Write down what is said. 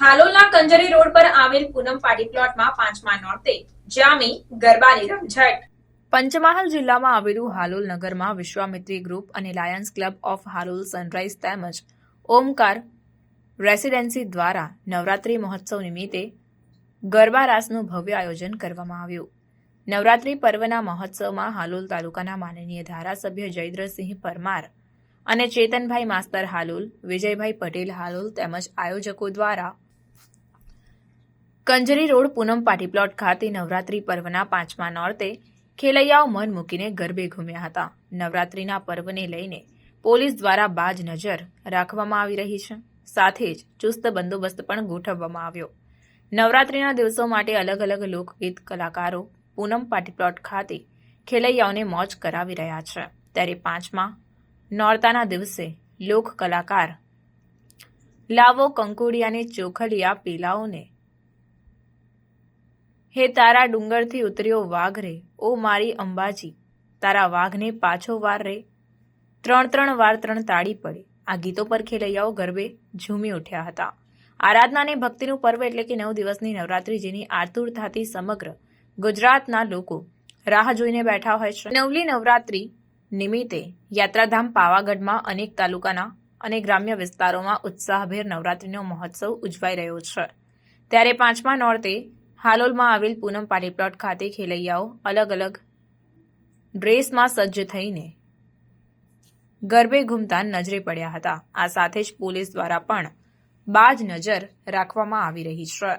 હાલોલના Kanjari road પર આવેલ પૂનમ party પ્લોટમાં પાંચમા નોરતે જામી ગરબાની રમઝટ. પંચમહાલ જિલ્લામાં આવેલું હાલોલ નગરમાં વિશ્વામિત્રી ગ્રુપ અને lions club of Halol sunrise તેમજ ઓમકાર રેસિડેન્સી દ્વારા નવરાત્રી મહોત્સવ નિમિત્તે ગરબા રાસનું ભવ્ય આયોજન કરવામાં આવ્યું. નવરાત્રી પર્વના મહોત્સવમાં હાલોલ તાલુકાના માનનીય ધારાસભ્ય જયદ્રસિંહ પરમાર અને ચેતનભાઈ માસ્તર હાલોલ, વિજયભાઈ પટેલ હાલોલ તેમજ આયોજકો દ્વારા Kanjari road Poonam party plot ખાતે નવરાત્રી પર્વના પાંચમા નોરતે ખેલૈયાઓ મન મૂકીને ગરબે ઘૂમ્યા હતા. નવરાત્રીના પર્વને લઈને પોલીસ દ્વારા બાજ નજર રાખવામાં આવી રહી છે. સાથે જ ચુસ્ત બંદોબસ્ત પણ ગોઠવવામાં આવ્યો. નવરાત્રીના દિવસો માટે અલગ અલગ લોકગીત કલાકારો પૂનમ પાર્ટી પ્લોટ ખાતે ખેલૈયાઓને મોજ કરાવી રહ્યા છે. ત્યારે પાંચમા નોરતાના દિવસે લોક કલાકાર લાવો કંકોડિયાને ચોખલિયા પેલાઓને હે તારા ડુંગરથી ઉતર્યો વાઘ રે, ઓ મારી અંબાજી, તારા વાઘને પાછો વાર રે. ત્રણ ત્રણ વાર ત્રણ તાળી પડે, આ ગીતો પર ખેલૈયાઓ ગરબે ઝૂમી ઉઠ્યા હતા. આરાધના અને ભક્તિનું પર્વ એટલે કે નવ દિવસની નવરાત્રી જેની આતુરતાથી સમગ્ર ગુજરાતના લોકો રાહ જોઈને બેઠા હોય છે. નવલી નવરાત્રી નિમિત્તે યાત્રાધામ પાવાગઢમાં અનેક તાલુકાના અને ગ્રામ્ય વિસ્તારોમાં ઉત્સાહભેર નવરાત્રીનો મહોત્સવ ઉજવાઈ રહ્યો છે. ત્યારે પાંચમા નોરતે હાલોલમાં આવેલ પૂનમ પાટી પ્લોટ ખાતે ખેલૈયાઓ અલગ અલગ ડ્રેસમાં સજ્જ થઈને ગરબે ઘૂમતા નજરે પડ્યા હતા. આ સાથે જ પોલીસ દ્વારા પણ બાજ નજર રાખવામાં આવી રહી છે.